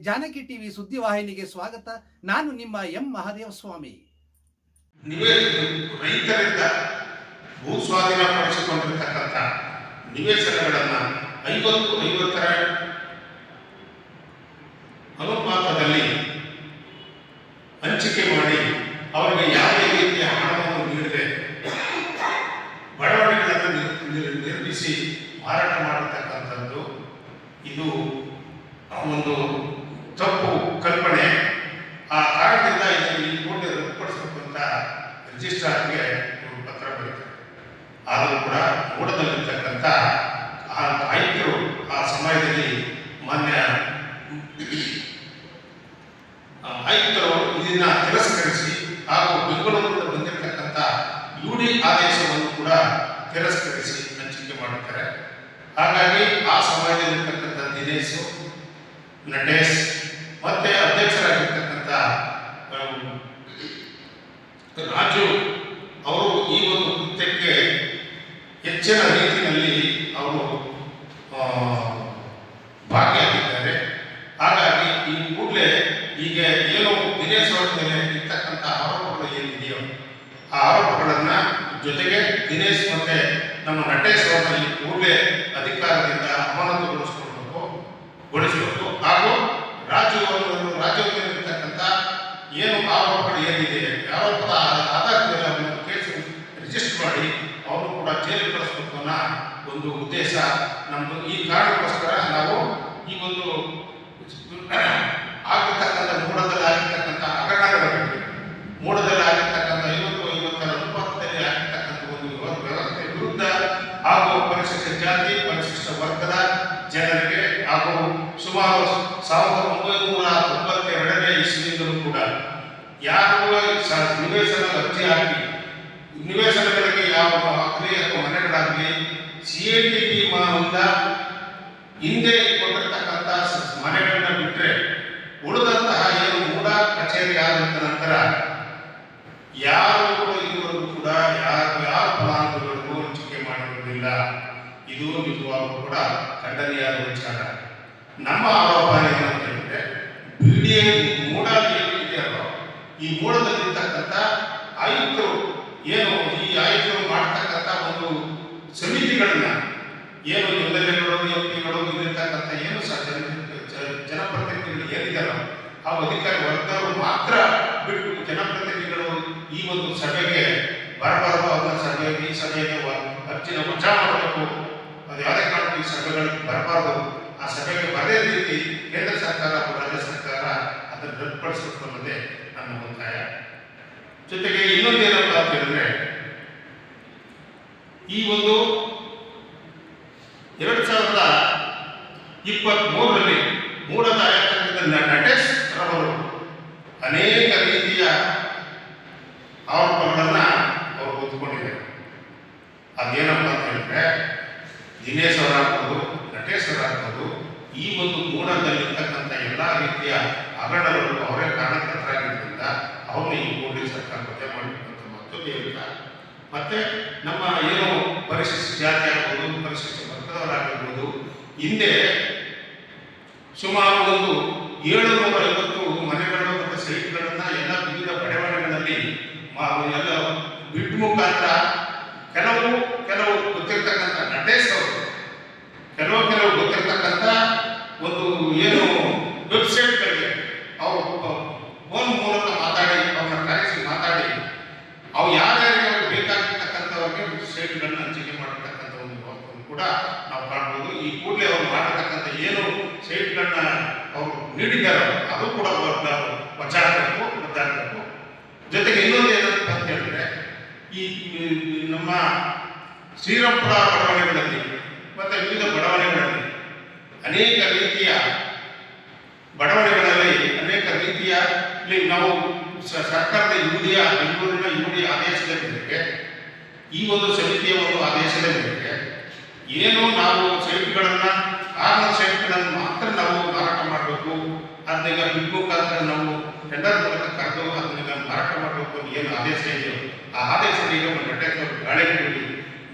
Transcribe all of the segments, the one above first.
Janaki TV ಸುದ್ದಿವಾಹಿನಿಗೆ ಸ್ವಾಗತ. ನಾನು ನಿಮ್ಮ ಎಂ ಮಹಾದೇವ ಸ್ವಾಮಿ ರೈತರಿಂದ ಭೂ ಸ್ವಾಧೀನ ಪಡಿಸಿಕೊಂಡಿರ್ತಕ್ಕಂಥ ನಿವೇಶನಗಳನ್ನು ಐವತ್ತು, ಐವತ್ತರ ಅನುಪಾತದಲ್ಲಿ ಹಂಚಿಕೆ ಮಾಡಿ ಅವರಿಗೆ ಯಾವುದೇ ರೀತಿಯ ಹಣವನ್ನು ನೀಡದೆ ಬಡವಣೆಗಳನ್ನು ನಿರ್- ನಿರ್- ನಿರ್ಮಿಸಿ ಮಾರಾಟ ಮಾಡತಕ್ಕಂಥದ್ದು ಇದು ಒಂದು ತಪ್ಪು ಕಲ್ಪನೆ ಆ ಕಾರಣದಿಂದ ಇದನ್ನು ಈ ಕೋರ್ಟ್ ರದ್ದುಪಡಿಸಬೇಕು ಅಂತ ರಿಜಿಸ್ಟ್ರಾರ್ಗೆ ಒಂದು ಪತ್ರ ಬರೀತಾರೆ ಆದರೂ ಕೂಡ ಓಡದಲ್ಲಿರ್ತಕ್ಕಂಥ ಆ ಆಯುಕ್ತರು ಆ ಸಮಯದಲ್ಲಿ ಮಾನ್ಯ ಆಯುಕ್ತರು ಇದನ್ನ ತಿರಸ್ಕರಿಸಿ ಹಾಗೂ ಬೆಂಗಳೂರಿನಿಂದ ಬಂದಿರತಕ್ಕಂಥ ಯು ಡಿ ಆದೇಶವನ್ನು ಕೂಡ ತಿರಸ್ಕರಿಸಿ ಹಂಚಿಕೆ ಮಾಡುತ್ತಾರೆ. ಹಾಗಾಗಿ ಆ ಸಮಯದಲ್ಲಿರ್ತಕ್ಕಂಥ ದಿನೇಶು, ನಟೇಶ್ ಮತ್ತೆ ಅಧ್ಯಕ್ಷರಾಗಿರ್ತಕ್ಕಂಥ ರಾಜು ಅವರು ಈ ಒಂದು ಕೃತ್ಯಕ್ಕೆ ಹೆಚ್ಚಿನ ರೀತಿಯಲ್ಲಿ ಅವರು ಭಾಗಿಯಾಗಿದ್ದಾರೆ. ಹಾಗಾಗಿ ಈ ಕೂಡಲೇ ಈಗ ಏನು ದಿನೇಶ್ ಅವರ ಮೇಲೆ ಇರ್ತಕ್ಕಂಥ ಆರೋಪಗಳು ಏನಿದೆಯೋ ಆ ಆರೋಪಗಳನ್ನು ಜೊತೆಗೆ ದಿನೇಶ್ ಮತ್ತೆ ನಮ್ಮ ನಟೇಶ್ ಅವರಲ್ಲಿ ಕೂಡಲೇ ಅಧಿಕಾರದಿಂದ ಅಮಾನತುಗೊಳಿಸಿಕೊಳ್ಬೇಕು ಗೊಳಿಸಬೇಕು ಹಾಗೂ ರಾಜು ಅವರನ್ನು, ರಾಜು ಇರ್ತಕ್ಕಂಥ ಏನು ಆರೋಪಗಳು ಏನಿದೆ ಆರೋಪದ ಆಧಾರದ ಮೇಲೆ ಅವರನ್ನು ಕೇಸ್ ರಿಜಿಸ್ಟರ್ ಮಾಡಿ ಜೈಲಿಗೆ ಅನ್ನೋ ಒಂದು ಉದ್ದೇಶ ನಮ್ಮದು ಈ ಕಾರಣಕ್ಕೋಸ್ಕರ ನಾವು ಈ ಒಂದು ಆಗಿರ್ತಕ್ಕಂಥ ಮೂಡದಲ್ಲಿ ಆಗಿರ್ತಕ್ಕಂಥ ಹಗರಣಗಳ ಬಗ್ಗೆ ಮೂಡದಲ್ಲಿ ಆಗಿರ್ತಕ್ಕಂಥ ಐವತ್ತು ಐವತ್ತರ ಅನುಪಾತದಲ್ಲಿ ಆಗಿರ್ತಕ್ಕಂಥ ಒಂದು ವ್ಯವ- ವ್ಯವಸ್ಥೆ ವಿರುದ್ಧ ಹಾಗೂ ಪರಿಶಿಷ್ಟ ಜಾತಿ, ಪರಿಶಿಷ್ಟ ವರ್ಗದ ಜನರಿಗೆ ಹಾಗೂ ಸುಮಾರು ಸಾವಿರದ ಒಂಬೈನೂರ ತೊಂಬತ್ತೆರಡನೇ ಇಸ್ವಿಯಿಂದಲೂ ಕೂಡ ಯಾರು ನಿವೇಶನ ಅರ್ಜಿ ಹಾಕಿ ನಿವೇಶನಗಳಿಗೆ ಯಾವ ಆಗಲಿ ಅಥವಾ ಮನೆಗಳಾಗಲಿ ಸಿ ಎ ಟಿ ಹಿಂದೆ ಕೊಟ್ಟಿರ್ತಕ್ಕಂಥ ಮನೆಗಳನ್ನ ಬಿಟ್ಟರೆ ಉಳಿದಂತಹ ಏನು ಮೂಡ ಕಚೇರಿ ಆದಂತ ನಂತರ ಯಾರು ಕೂಡ ಇದುವರೆಗೂ ಕೂಡ ಯಾರು ಯಾರು ಫಲಾನುಭವಿಗಳಿಗೂ ಹಂಚಿಕೆ ಮಾಡಿರುವುದಿಲ್ಲ. ಇದು ನಿಜವಾಗೂ ಕೂಡ ಖಂಡನೀಯಾದ ವಿಚಾರ. ನಮ್ಮ ಆರೋಪ ಏನಂತ ಹೇಳಿದ್ರೆ ಬಿಡಿ ಮೂಡ ಏನಿದೆಯಲ್ಲೋ ಈ ಮೂಡದಲ್ಲಿರ್ತಕ್ಕಂಥ ಆಯುಕ್ತರು ಏನು ಈ ಆಯುಕ್ತರು ಮಾಡ್ತಕ್ಕಂಥ ಒಂದು ಸಮಿತಿಗಳನ್ನ ಏನು ಎಂ ಎಲ್ ಎಗಳು ಎಂ ಏನು ಸಹ ಜನ ಜನಪ್ರತಿನಿಧಿಗಳು ಏನಿದ್ದಾರೋ ಆ ಅಧಿಕಾರಿ ವರ್ಗದವರು ಮಾತ್ರ ಬಿಟ್ಟು ಜನಪ್ರತಿನಿಧಿಗಳು ಈ ಒಂದು ಸಭೆಗೆ ಬರಬಾರದು ಅವರ ಸಭೆಗೆ ಈ ಸಭೆಗೆ ಅರ್ಜಿನ ವಜಾ ಮಾಡಬೇಕು. ಅದು ಯಾವುದೇ ಕಾರಣಕ್ಕೂ ಈ ಸಭೆಗಳಿಗೆ ಬರಬಾರದು. ಆ ಸಭೆಗೆ ಬರದೇ ರೀತಿ ಕೇಂದ್ರ ಸರ್ಕಾರ ಹಾಗೂ ರಾಜ್ಯ ಸರ್ಕಾರ ಅದನ್ನು ರದ್ದುಪಡಿಸಬೇಕು ಅನ್ನೋದೇ ನನ್ನ ಒತ್ತಾಯ. ಜೊತೆಗೆ ಇನ್ನೊಂದೇನಪ್ಪ ಅಂತ ಹೇಳಿದ್ರೆ ಈ ಒಂದು ಎರಡು ಸಾವಿರದ ಇಪ್ಪತ್ತ್ ಮೂರರಲ್ಲಿ ಮೂಡದ ಆಯುಕ್ತರಾಗಿದ್ದ ನಟೇಶ್ ರವರು ಅನೇಕ ರೀತಿಯ ಆರೋಪಗಳನ್ನ ಅವರು ಹೊತ್ಕೊಂಡಿದ್ದಾರೆ ಅದೇನಪ್ಪ ಅಂತ ಹೇಳಿದ್ರೆ, ದಿನೇಶ್ ಅವರಾಗ್ಬೋದು, ನಟೇಶ್ ಅವರಾಗ್ಬೋದು, ಈ ಒಂದು ಮೂಲದಲ್ಲಿರ್ತಕ್ಕಂಥ ಎಲ್ಲ ರೀತಿಯ ಹಗರಣಗಳು ಅವರೇ ಕಾರಣಕರ್ತರಾಗಿದ್ದರಿಂದ ಅವ್ರನ್ನ ಈ ಕೂಡಲೇ ಸರ್ಕಾರ ವಜಾ ಮಾಡಬೇಕಂತ ಮತ್ತೊಂದು ಹೇಳ್ತಾ ಮತ್ತೆ ನಮ್ಮ ಏನು ಪರಿಶಿಷ್ಟ ಜಾತಿ ಆಗ್ಬೋದು ಪರಿಶಿಷ್ಟ ವರ್ಗದವರಾಗಿರ್ಬೋದು ಹಿಂದೆ ಒಂದು ಏಳುನೂರ ಐವತ್ತು ಮನೆಗಳು ಮತ್ತು ಸೈಟ್ಗಳನ್ನು ಎಲ್ಲ ವಿವಿಧ ಬಡಾವಣೆಗಳಲ್ಲಿ ಎಲ್ಲ ಬಿಡ್ ಮುಖಾಂತರ ಕೆಲವು ಕೆಲವು ಗೊತ್ತಿರ್ತಕ್ಕಂಥ ನಟೇಶ್ ಅವರು ಕೆಲವು ಕೆಲವು ಗೊತ್ತಿರ್ತಕ್ಕಂಥ ಒಂದು ಏನು ವೆಬ್ಸೈಟ್ಗಳಿಗೆ ಅವರು ಫೋನ್ ಮೂಲಕ ಮಾತಾಡಿ, ಅವ್ರನ್ನ ಕರೆಸಿ ಮಾತಾಡಿ, ಅವು ಯಾರ್ಯಾರಿಗೆ ಅವ್ರಿಗೆ ಬೇಕಾಗಿರ್ತಕ್ಕಂಥವ್ರಿಗೆ ಸೈಟ್ಗಳನ್ನ ಹಂಚಿಕೆ ಮಾಡಿರ್ತಕ್ಕಂಥ ಒಂದು ಕೂಡ ನಾವು ಕಾಣ್ಬೋದು. ಈ ಕೂಡಲೇ ಅವ್ರು ಮಾಡಿರ್ತಕ್ಕಂಥ ಏನು ಸೈಟ್ಗಳನ್ನ ಅವರು ನೀಡಿದ್ದಾರೆ. ಅದು ಕೂಡ ವಜಾ ಆಗಬೇಕು ಜೊತೆಗೆ ಇನ್ನೊಂದು ಏನಂತ ಹೇಳಿದ್ರೆ, ಈ ನಮ್ಮ ಶ್ರೀರಂಪುರ ಬಡಾವಣೆಗಳಲ್ಲಿ ಮತ್ತೆ ವಿವಿಧ ಬಡಾವಣೆಗಳಲ್ಲಿ ಅನೇಕ ರೀತಿಯ ಬಡಾವಣೆಗಳಲ್ಲಿ ಅನೇಕ ರೀತಿಯಲ್ಲಿ ನಾವು ಸರ್ಕಾರದ ಯುಡಿಯ, ಬೆಂಗಳೂರಿನ ಯುಡಿ ಆದೇಶದ ಮೇರೆಗೆ ಈ ಒಂದು ಸಮಿತಿಯ ಒಂದು ಆದೇಶದ ಮೇರೆಗೆ ಏನು ನಾವು ಸೈಟ್ಗಳನ್ನ ಕಾರ್ನರ್ ಸೈಟ್ಗಳನ್ನು ಮಾತ್ರ ನಾವು ಮಾರಾಟ ಮಾಡಬೇಕು. ಅದನ್ನ ಬಿಡ್ ಮುಖಾಂತರ ನಾವು ಟೆಂಡರ್ ಮೂಲಕ ಕರೆದು ಅದನ್ನ ಮಾರಾಟ ಮಾಡಬೇಕು ಏನು ಆದೇಶ ಇದೆಯೋ, ಆ ಆದೇಶ ಈಗ ನಟೇಶ್ ಅವರು ಗಾಳಿ ಕೂಡಿ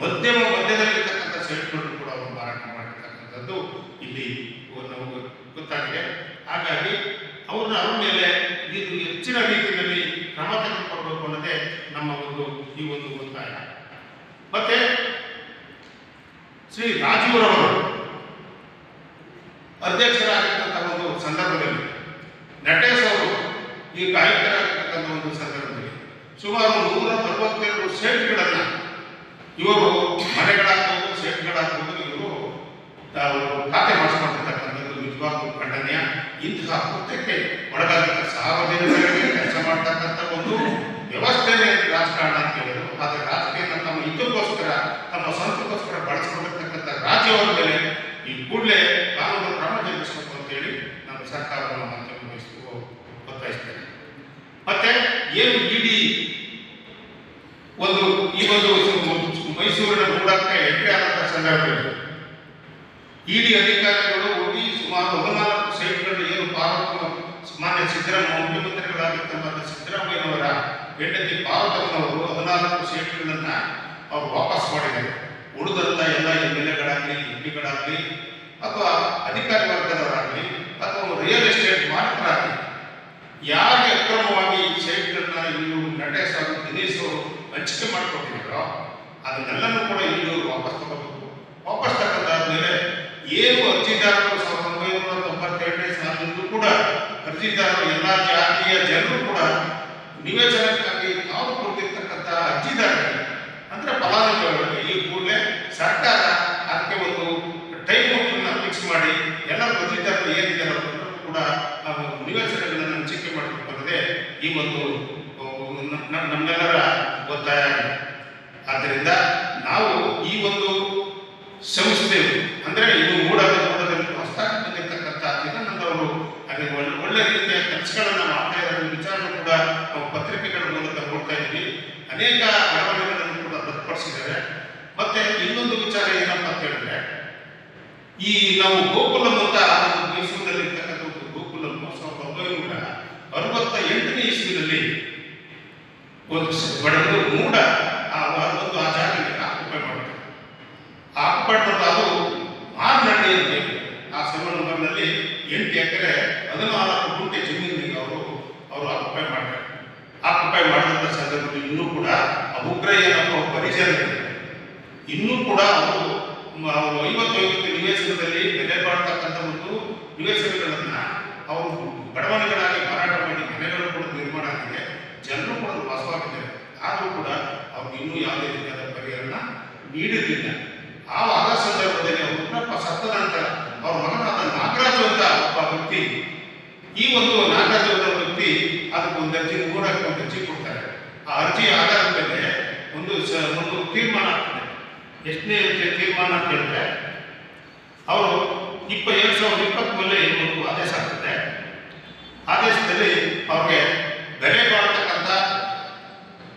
ಮಧ್ಯಮ ಮಧ್ಯದಲ್ಲಿರ್ತಕ್ಕಂಥ ಸೈಟ್ಗಳನ್ನು ಕೂಡ ಅವರು ಮಾರಾಟ ಮಾಡಿರ್ತಕ್ಕಂಥದ್ದು ಇಲ್ಲಿ ನಮಗೆ ಗೊತ್ತಾಗಿದೆ. ಹಾಗಾಗಿ ಅವ್ರನ್ನ ಅವ್ರ ಮೇಲೆ ಇದು ಹೆಚ್ಚಿನ ರೀತಿಯಲ್ಲಿ ಕ್ರಮ ತೆಗೆದುಕೊಳ್ಬೇಕು ಅನ್ನೋದೇ ನಮ್ಮ ಒಂದು ಈ ಒಂದು ಒತ್ತಾಯ. ಮತ್ತೆ ಶ್ರೀ ರಾಜೀವ್ರವರು ಅಧ್ಯಕ್ಷರಾಗಿರ್ತಕ್ಕಂಥ ಒಂದು ಸಂದರ್ಭದಲ್ಲಿ ನಟೇಶ್ ಅವರು ಈ ಆಯುಕ್ತರಾಗಿರ್ತಕ್ಕಂಥ ಒಂದು ಸಂದರ್ಭದಲ್ಲಿ ಸುಮಾರು ನೂರ ಅರವತ್ತೆರಡು ಸೇಟ್ಗಳನ್ನು ಇವರು ಮನೆಗಳಾಗ್ಬೋದು, ಸೇಟ್ಗಳಾಗ್ಬೋದು, ಇವರು ತಾವು ಖಾತೆ ಮಾಡಿಸ್ಕೊಂಡಿರ್ತಕ್ಕಂಥದ್ದು ನಿಜವಾಗ್ಲೂ ಖಂಡನೆಯ. ಇಂತಹ ಕೃತ್ಯಕ್ಕೆ ಒಳಗಾದಂಥ ಸಾರ್ವಜನಿಕರಿಗೆ ಕೆಲಸ ಮಾಡ್ತಕ್ಕಂಥ ಒಂದು ವ್ಯವಸ್ಥೆನೇ ರಾಜಕಾರಣ ಅಂತ ಹೇಳಿದರು. ಆದರೆ ರಾಜಕೀಯನ ತಮ್ಮ ಇದಕ್ಕೋಸ್ಕರ ತಮ್ಮ ಸ್ವಂತಕ್ಕೋಸ್ಕರ ಬಳಸ್ಕೊಂಡಿರ್ತಕ್ಕಂಥ ರಾಜ್ಯವರ ಮೇಲೆ ಈ ಕೂಡಲೇ ಕಾನೂನು ಕ್ರಮ ಜರುಗಿಸಬೇಕು ಅಂತೇಳಿ ನಾನು ಸರ್ಕಾರವನ್ನು ಮತ್ತೆ ವಹಿಸುವ ಒತ್ತಾಯಿಸ್ತೇನೆ ಮತ್ತೆ ಏನು ಇಡೀ ಒಂದು ಈ ಒಂದು ಮೈಸೂರಿನ ಮೂಡಕ್ಕೆ ಎಂಟ್ರಿ ಸಂದರ್ಭದಲ್ಲಿ ಇಡಿ ಅಧಿಕಾರಿಗಳು ಹೋಗಿ ಸುಮಾರು ಹದಿನಾಲ್ಕು ಸೈಟ್ಗಳು ಏನು ಪಾರ್ವತಮ್ಮ ಮಾನ್ಯ ಸಿದ್ದರಾಮಯ್ಯ, ಮುಖ್ಯಮಂತ್ರಿಗಳಾಗಿರ್ತಕ್ಕಂಥ ಸಿದ್ದರಾಮಯ್ಯನವರ ಹೆಂಡತಿ ಪಾರ್ವತಮ್ಮನವರು ಹದಿನಾಲ್ಕು ಸೈಟ್ಗಳನ್ನ ಅವರು ವಾಪಸ್ ಮಾಡಿದ್ದಾರೆ. ಉಳಿದಂತ ಎಲ್ಲ ಎಂ ಎಲ್ ಎಗಳಾಗಲಿ ಎಂ ಪಿಗಳಾಗಲಿ ಅಥವಾ ಅಧಿಕಾರಿ ವರ್ಗದವರಾಗಲಿ ಅಥವಾ ರಿಯಲ್ ಎಸ್ಟೇಟ್ ಮಾಲೀಕರಾಗಲಿ, ಯಾರಿಗೆ ಅಕ್ರಮವಾಗಿ ಈ ಸೈಟ್ಗಳನ್ನ ಇವರು ನಟೇಶ್ ಅವರು ದಿನೇಶ್ ಅವರು ಹಂಚಿಕೆ ಮಾಡಿಕೊಟ್ಟಿದ್ದಾರೋ ಅದನ್ನೆಲ್ಲನೂ ಕೂಡ ಇಲ್ಲಿ ವಾಪಸ್ ತಗೋಬೇಕು. ವಾಪಸ್ ಮೇಲೆ ಏನು ಅರ್ಜಿದಾರರು ಸಾವಿರದ ಒಂಬೈನೂರ ತೊಂಬತ್ತೆರಡನೇ ಸಾಲಿನಲ್ಲೂ ಕೂಡ ಅರ್ಜಿದಾರರು ಎಲ್ಲ ಜಾತಿಯ ಜನರು ಕೂಡ ನಿವೇಶನಕ್ಕಾಗಿ ತಾವು ಕೊಡ್ತಿರ್ತಕ್ಕಂಥ ಅರ್ಜಿದಾರರಿಗೆ, ಅಂದ್ರೆ ಫಲಾನುಭವಿಗಳಿಗೆ, ಈ ಕೂಡಲೇ ಸರ್ಕಾರ ಅದಕ್ಕೆ ಒಂದು ಟೈಮ್ ಫಿಕ್ಸ್ ಮಾಡಿ ಎಲ್ಲ ಅರ್ಜಿದಾರರು ಏನಿದ್ದಾರೆ ಅವರೆಲ್ಲರೂ ಕೂಡ ಆ ನಿವೇಶನಗಳನ್ನು ಹಂಚಿಕೆ ಮಾಡಬೇಕು ಅನ್ನೋದೇ ಈ ಒಂದು ಅಹ್, ನ- ನ- ನಮ್ಮೆಲ್ಲರ ಒತ್ತಾಯ ಆಗಿದೆ ಆದ್ದರಿಂದ ನಾವು ಈ ಒಂದು ಸಂಸ್ಥೆ ಅಂದರೆ ಇದು ಮೂಡದ ಮೂಡದಲ್ಲಿ ಹೊಸದಾಗಿ ಬಂದಿರತಕ್ಕಂಥ ಚಿದಾನಂದವರು ಅದಕ್ಕೆ ಒಳ್ಳೆ ರೀತಿಯ ಖರ್ಚುಗಳನ್ನು ಮಾಡ್ತಾ ಇದ್ದಾರೆ ವಿಚಾರಣೆ ಕೂಡ ನಾವು ಪತ್ರಿಕೆಗಳ ಮೂಲಕ ನೋಡ್ತಾ ಇದ್ದೀವಿ. ಅನೇಕ ಬೆಳವಣಿಗೆಗಳನ್ನು ಕೂಡ ರದ್ದುಪಡಿಸಿದ್ದಾರೆ ಮತ್ತೆ ಇನ್ನೊಂದು ವಿಚಾರ ಏನಪ್ಪ ಅಂತ ಹೇಳಿದ್ರೆ, ಈ ನಾವು ಗೋಕುಲಂ ಅಂತ ಒಂದು ಮೈಸೂರಿನಲ್ಲಿ ಇರ್ತಕ್ಕಂಥ ಒಂದು ಗೋಕುಲಂ ಸಾವಿರದ ಒಂಬೈನೂರ ಅರವತ್ತ ಎಂಟನೇ ಇಸ್ವಿನಲ್ಲಿ ಒಂದು ಬಡವರು ಮೂಡ ಆ ಆ ಒಂದು ಆ ಜಾಗದಲ್ಲಿ ಆಕ್ಯುಪೈ ಮಾಡ್ತಾರೆ ಮಾಡೋದು ಅದು ಮಾರ್ನಳ್ಳಿ ಅಂತ ಆ ಸೆವೆನ್ ನಂಬರ್ನಲ್ಲಿ ಎಂಟು ಎಕರೆ ಹದಿನಾಲ್ಕು ಗುಂಟೆ ಜಮೀನಿಗೆ ಅವರು ಅವರು ಆಕ್ಯುಪೈ ಮಾಡ್ತಾರೆ. ಆಕ್ಯುಪೈ ಮಾಡಿದಂಥ ಸಂದರ್ಭದಲ್ಲಿ ಇನ್ನೂ ಕೂಡ ಆ ಏನಪ್ಪ ಪರಿಚಯ ಇನ್ನೂ ಕೂಡ ಅವರು ಅವರು ಐವತ್ತು ಐವತ್ತು ನಿವೇಶನದಲ್ಲಿ ಬೆಲೆ ಬಾಳ್ತಕ್ಕಂಥ ಒಂದು ನಿವೇಶನಗಳನ್ನ ಅವರು ಬಡವಣಿಗಳಾಗಿ ಮಾರಾಟ ಮಾಡಿ ಮನೆಗಳು ಕೂಡ ನಿರ್ಮಾಣ ಆಗಿದೆ ಜನರು ಕೂಡ ವಾಸವಾಗಿದ್ದಾರೆ ಆದರೂ ಕೂಡ ಅವ್ರಿಗೆ ಇನ್ನೂ ಯಾವುದೇ ರೀತಿಯಾದ ಪರಿಹಾರನ ನೀಡಿರಲಿಲ್ಲ ಆ ಆದ ಸಂದರ್ಭದಲ್ಲಿ ಅವರು ಉಗ್ರಪ್ಪ ಸತ್ತ ನಂತರ ಅವ್ರ ಮಗನಾದ ನಾಗರಾಜು ಅಂತ ಒಬ್ಬ ವ್ಯಕ್ತಿ ಈ ಒಂದು ನಾಗರಾಜು ಅಂತ ವ್ಯಕ್ತಿ ಅದಕ್ಕೆ ಒಂದು ಅರ್ಜಿ ಮೂಡಕ್ಕೆ ಒಂದು ಅರ್ಜಿ ಕೊಡ್ತಾರೆ ಆ ಅರ್ಜಿ ಆಧಾರದ ಮೇಲೆ ಒಂದು ಸ- ಒಂದು ತೀರ್ಮಾನ ಆಗ್ತದೆ. ಎಷ್ಟನೇ ತೀರ್ಮಾನ ಅಂತ ಹೇಳಿದ್ರೆ, ಅವರು ಇಪ್ಪ ಎರಡು ಸಾವಿರದ ಇಪ್ಪತ್ಮೂರರಲ್ಲಿ ಒಂದು ಆದೇಶ ಆಗ್ತದೆ ಆದೇಶದಲ್ಲಿ ಅವ್ರಿಗೆ ಬೆಲೆ ಬಾಳ್ತಕ್ಕಂಥ,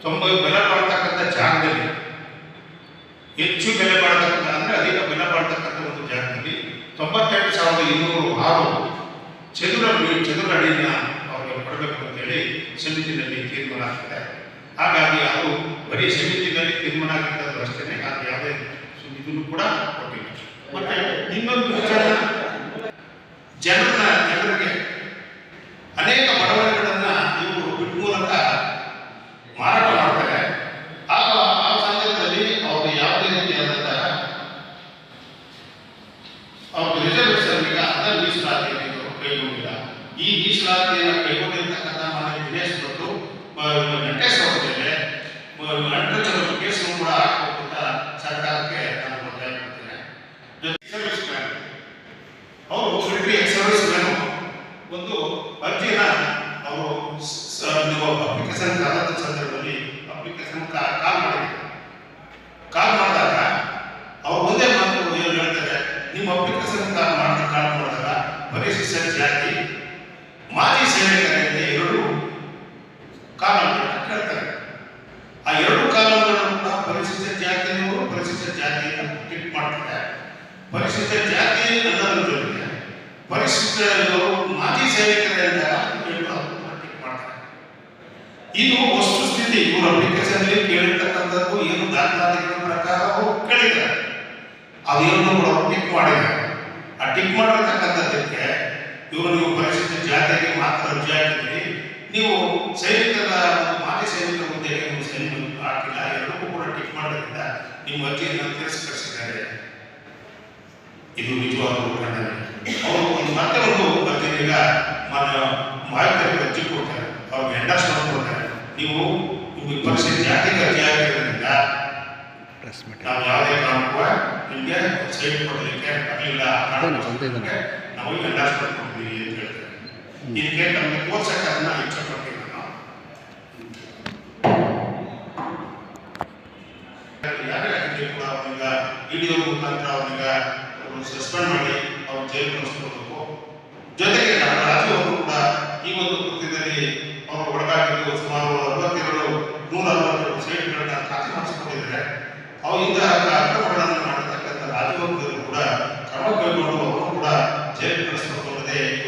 ತೊಂಬೈ, ಬೆಲೆ ಬಾಳ್ತಕ್ಕಂಥ ಜಾಗದಲ್ಲಿ, ಹೆಚ್ಚು ಬೆಲೆ ಬಾಳ್ತಕ್ಕಂಥ ಅಂದರೆ ಅಧಿಕ ಬೆಲೆ ಬಾಳ್ತಕ್ಕಂಥ ಒಂದು ಜಾಗದಲ್ಲಿ ತೊಂಬತ್ತೆರಡು ಸಾವಿರದ ಇನ್ನೂರು ಆರು ಚದುರ ಚದುರ ಅಡಿನ ಅವ್ರಿಗೆ ಕೊಡಬೇಕು ಅಂತೇಳಿ ಸಮಿತಿನಲ್ಲಿ ತೀರ್ಮಾನ ಆಗ್ತದೆ ಹಾಗಾಗಿ ಅದು ಬರೀ ಸಮಿತಿನಲ್ಲಿ ತೀರ್ಮಾನ ಆಗಿರ್ತದ್ದು ಅಷ್ಟೇ ಅದು ಯಾವುದೇ ಇದನ್ನು ಕೂಡ ಕೊಟ್ಟಿಲ್ಲ. ಮತ್ತೆ ಇನ್ನೊಂದು ವಿಚಾರ, ಜನರ, ಜನರಿಗೆ ಅನೇಕ ಬಡವಣೆಗಳನ್ನ ಇವರು ಬಿಟ್ಟು ಮೂಲಕ ಮಾರಾಟ ಮಾಡ್ತಾರೆ ಆಗ ಆ ಸಂದರ್ಭದಲ್ಲಿ ಅವರು ಯಾವುದೇ ರೀತಿಯಾದಂತಹ ಅವ್ರಿಗೆ ರಿಸರ್ವೇಶನ್ ಈಗ ಅದರ ಮೀಸಲಾತಿಯನ್ನು ಇವರು ಕೈಗೊಂಡಿಲ್ಲ ಈ ಮೀಸಲಾತಿಯನ್ನು ಕೈಗೊಂಡಿರ್ತಕ್ಕಂಥ ಮಾನ್ಯ ದಿನೇಶ್ ಭಟ್ರು ಮ- ವೆಂಕಟೇಶ್ ಅವರ ಮೇಲೆ ಅಂಟರ್ ಕೇಸನ್ನು ಕೂಡ ಹಾಕಬೇಕು ಅಂತ ಸರ್ಕಾರಕ್ಕೆ ನಾನು ಒತ್ತಾಯ ಮಾಡ್ತೇನೆ ಸರ್ವಿಸ್ ಮ್ಯಾನ್ ಅವರು ಮಿಲಿಟರಿ ಸರ್ವಿಸ್ ಮ್ಯಾನ್ ಒಂದು ಅರ್ಜಿನ ಅವರು ಅಪ್ಲಿಕೇಶನ್ ಕಾಲದ ಸಂದರ್ಭದಲ್ಲಿ ಅಪ್ಲಿಕೇಶನ್ ಕಾಲ್ ಮಾಡಿದ್ರು. ಕಾಲ್ ಮಾಡಿದಾಗ ಅವ್ರು ಒಂದೇ ಮಾತು ಏನು ಹೇಳ್ತಾರೆ? ನಿಮ್ಮ ಅಪ್ಲಿಕೇಶನ್ ಕಾಲ್ ಮಾಡಿದ ಕಾಲ್ ಮಾಡಿದಾಗ ಪರಿಶಿಷ್ಟ ಜಾತಿ ಮಾಜಿ ಸೈನಿಕರಿಂದ ಎರಡು ಅಂತ ಕೇಳ್ತಾರೆ ಆ ಎರಡು ಕಾಲಂಗಳನ್ನು ಕೂಡ ಪರಿಶಿಷ್ಟ ಜಾತಿಯವರು ಪರಿಶಿಷ್ಟ ಜಾತಿಯನ್ನು ಟಿಕ್ ಮಾಡ್ತಾರೆ. ಪರಿಶಿಷ್ಟ ಜಾತಿ ಅನ್ನೋದ್ರ ಜೊತೆಗೆ ಪರಿಶಿಷ್ಟ ಇವರು ಮಾಜಿ ಸೈನಿಕರಿಂದ ಮಾಡ್ತಾರೆ. ಇದು ವಸ್ತುಸ್ಥಿತಿ ಇವರು ಅಪ್ಲಿಕೇಶನ್ ಕೇಳಿರ್ತಕ್ಕಂಥದ್ದು ಏನು ದಾಖಲಾತಿಗಳ ಪ್ರಕಾರ ಕೇಳಿದ್ದಾರೆ. ಅದೇನು ಕೂಡ ಟಿಕ್ ಮಾಡಿದ್ದಾರೆ. ಆ ಟಿಕ್ ಮಾಡಿರ್ತಕ್ಕಂಥದ್ದಕ್ಕೆ ಇವರು ನೀವು ಪರಿಶಿಷ್ಟ ಜಾತಿಗೆ ಮಾತ್ರ ಅರ್ಜಿ ನೀವು ಸೈನಿಕರ ಮಾಜಿ ಸೈನಿಕರ ಹುದ್ದೆಗೆ ನೀವು ಸೈನಿಕ ಹಾಕಿಲ್ಲ. ಎರಡಕ್ಕೂ ಕೂಡ ಟಿಕ್ ಮಾಡೋದ್ರಿಂದ ನಿಮ್ಮ ಅರ್ಜಿಯನ್ನು ತಿರಸ್ಕರಿಸಿದ್ದಾರೆ. ಇದು ನಿಜವಾದ ಅವರು ಒಂದು ಮತ್ತೆ ಒಂದು ಅರ್ಜಿ ಈಗ ಮಾನ್ಯ ಮಾಹಿತಿ ಅರ್ಜಿ ಕೊಡ್ತಾರೆ. ಅವ್ರಿಗೆ ಎಂಡರ್ಸ್ಮೆಂಟ್ ಕೊಡ್ತಾರೆ. ನೀವು ನಿಮಗೆ ಪರಿಸ್ಥಿತಿ ಜಾತಿಗೆ ಅರ್ಜಿ ಆಗಿರೋದ್ರಿಂದ ನಾವು ಯಾವುದೇ ಕಾರಣಕ್ಕೂ ನಿಮಗೆ ಸೈಟ್ ಕೊಡಲಿಕ್ಕೆ ಇದಾನೆ. ನಾವು ಎಂಡರ್ಸ್ಮೆಂಟ್ ಕೊಡ್ತೀವಿ ಅಂತ ಹೇಳ್ತಾರೆ. ಇದಕ್ಕೆ ನಮಗೆ ಪೋಷಕ ಅದನ್ನ ಇಚ್ಛೆ ಪಡ್ತೀವಿ ನಾವು. ಯಾರೇ ಕೂಡ ಅವನಿಗ ವಿಡಿಯೋ ಮುಖಾಂತರ ಅವನಿಗ ಸಸ್ಪೆಂಡ್ ಮಾಡಿ ಅವ್ರು ಜೈಲು ಕಳಿಸ್ಕೊಡ್ಬೇಕು ಜೊತೆಗೆ ನಮ್ಮ ರಾಜ್ಯವರು ಕೂಡ ಈ ಒಂದು ಕೃತ್ಯದಲ್ಲಿ ಅವರು ಒಳಗಾಗಿದ್ದು ಸುಮಾರು ಅರವತ್ತೆರಡು ನೂರ ಅರವತ್ತೆರಡು ಸೈಟ್ಗಳನ್ನ ಖಾತೆ ಮಾಡಿಸಿಕೊಂಡಿದ್ದಾರೆ ಅವು ಇಂತಹ ಅಕ್ರಮಗಳನ್ನು ಮಾಡತಕ್ಕಂಥ ರಾಜವರ್ಗದವರು ಕೂಡ ಕ್ರಮ ಕೈಗೊಂಡು ಅವರು ಕೂಡ ಜೈಲು ಕಳಿಸಬೇಕು ಅನ್ನೋದೇ ಈ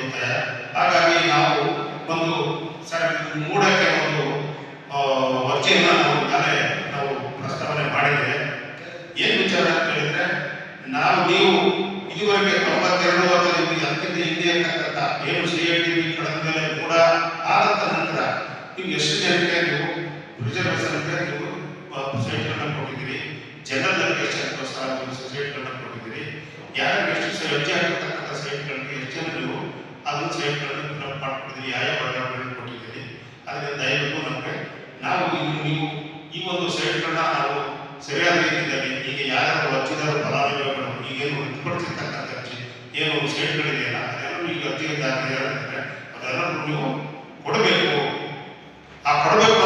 ಹಾಗಾಗಿ ನಾವು ಒಂದು ಮೂಡಕ್ಕೆ ಒಂದು ಅರ್ಜಿಯನ್ನು ನಾವು ನಾಳೆ ನಾವು ಪ್ರಸ್ತಾವನೆ ಮಾಡಿದ್ದೇವೆ. ಏನು ವಿಚಾರ ಅಂತ ಹೇಳಿದ್ರೆ, ನಾವು ನೀವು ಇದುವರೆಗೆ ತೊಂಬತ್ತೆರಡು ವರ್ಷದಲ್ಲಿ ನಿಮಗೆ ಹಿಂದೆ ಇರ್ತಕ್ಕಂಥ ಏನು ಸಿ ಐ ಟಿ ಕೂಡ ಆದಂತ ನಂತರ ನೀವು ಎಷ್ಟು ಜನಕ್ಕೆ ನೀವು ರಿಸರ್ವೇಶನ್ಗೆ ನೀವು ಸೈಟ್ಗಳನ್ನ ಕೊಟ್ಟಿದ್ದೀರಿ? ಜನರಲ್ ಅಡ್ಮಿನಿಸ್ಟ್ರೇಷನ್ಗೋಸ್ಕರ ನೀವು ಸೈಟ್ಗಳನ್ನ ಕೊಟ್ಟಿದ್ದೀರಿ? ಯಾರು ಎಷ್ಟು ಅರ್ಜಿ ಆಗಿರ್ತಕ್ಕಂಥ ಸೈಟ್ಗಳಿಗೆ ಎಷ್ಟು ಜನ ನೀವು ಅದನ್ನ ಸೈಟ್ಗಳನ್ನು ಮಾಡ್ಕೊಟ್ಟಿದ್ದೀರಿ? ಯಾವ ಯಾವ ಒಳಗಡೆ ಕೊಟ್ಟಿದ್ದೀರಿ? ಅದರಿಂದ ದಯವಿಟ್ಟು ನಮಗೆ, ನಾವು ನೀವು ಈ ಒಂದು ಸೈಟ್ಗಳನ್ನ ನಾವು ಸರಿಯಾದ ರೀತಿಯಲ್ಲಿ ಈಗ ಯಾರ್ಯಾರು ಅರ್ಜಿದಾರರು ಫಲಾನುಭವಿಗಳು ಈಗೇನು ವ್ಯಕ್ತಪಡಿಸಿರ್ತಕ್ಕಂಥ ಅರ್ಜಿ, ಏನು ಸ್ಟೇಟ್ಗಳಿದೆಯಲ್ಲ ಅದೆಲ್ಲರೂ ಈಗ ಅರ್ಜಿಯಿಂದ ಆಗಿದ್ದಾರೆ ಅದೆಲ್ಲರೂ ನೀವು ಕೊಡಬೇಕು. ಆ ಕೊಡಬೇಕು